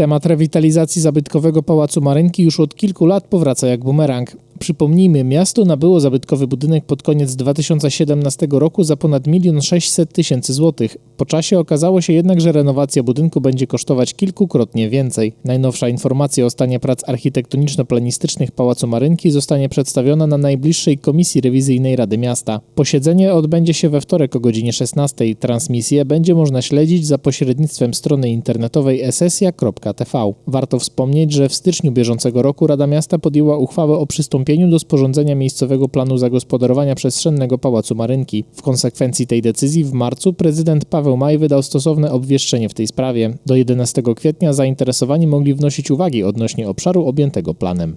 Temat rewitalizacji zabytkowego Pałacu Marynki już od kilku lat powraca jak bumerang. Przypomnijmy, miasto nabyło zabytkowy budynek pod koniec 2017 roku za ponad 1 600 tysięcy złotych. Po czasie okazało się jednak, że renowacja budynku będzie kosztować kilkukrotnie więcej. Najnowsza informacja o stanie prac architektoniczno-planistycznych Pałacu Marynki zostanie przedstawiona na najbliższej Komisji Rewizyjnej Rady Miasta. Posiedzenie odbędzie się we wtorek o godzinie 16. Transmisję będzie można śledzić za pośrednictwem strony internetowej esesja.tv. Warto wspomnieć, że w styczniu bieżącego roku Rada Miasta podjęła uchwałę o przystąpieniu do sporządzenia miejscowego planu zagospodarowania przestrzennego Pałacu Marynki. W konsekwencji tej decyzji w marcu prezydent Paweł Maj wydał stosowne obwieszczenie w tej sprawie. Do 11 kwietnia zainteresowani mogli wnosić uwagi odnośnie obszaru objętego planem.